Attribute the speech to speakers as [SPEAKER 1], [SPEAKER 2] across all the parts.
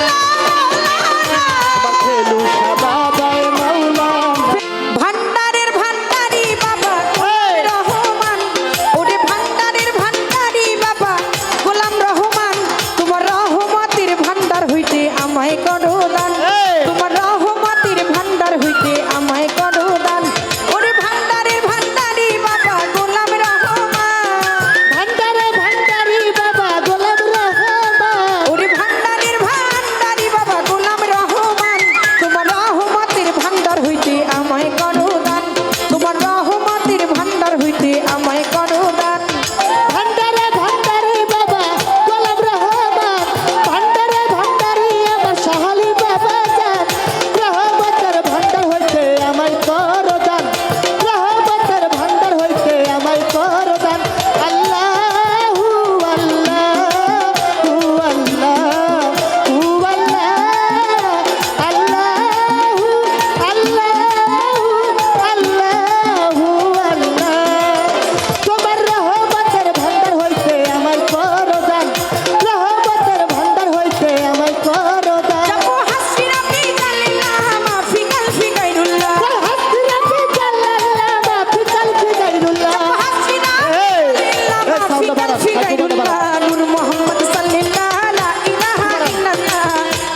[SPEAKER 1] Bye.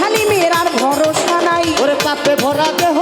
[SPEAKER 1] হালিমের
[SPEAKER 2] আর ভরসা নাই।
[SPEAKER 1] ওরে
[SPEAKER 2] পাপে ভরা দেহ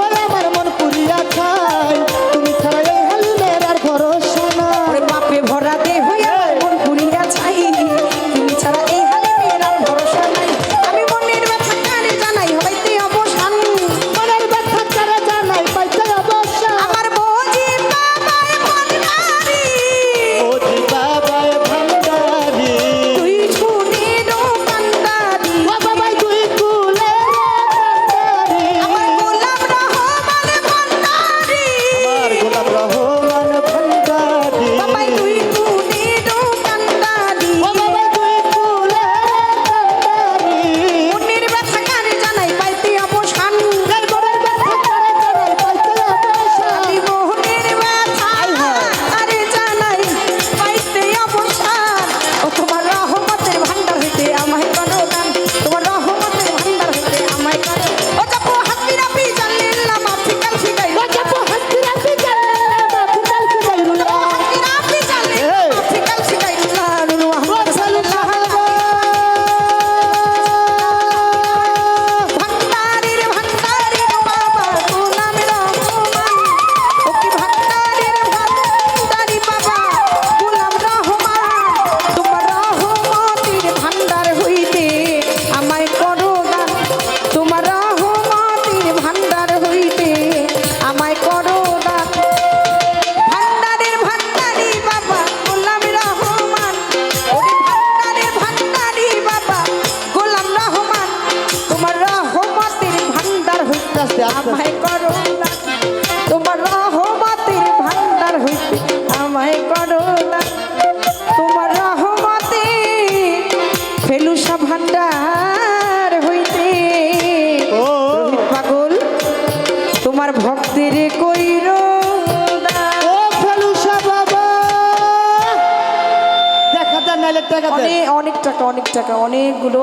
[SPEAKER 2] তোমার রহমতে ফেলুসা ভান্ডার হইতে পাগল তোমার ভক্তের কইর অনেক টাকা অনেক টাকা অনেকগুলো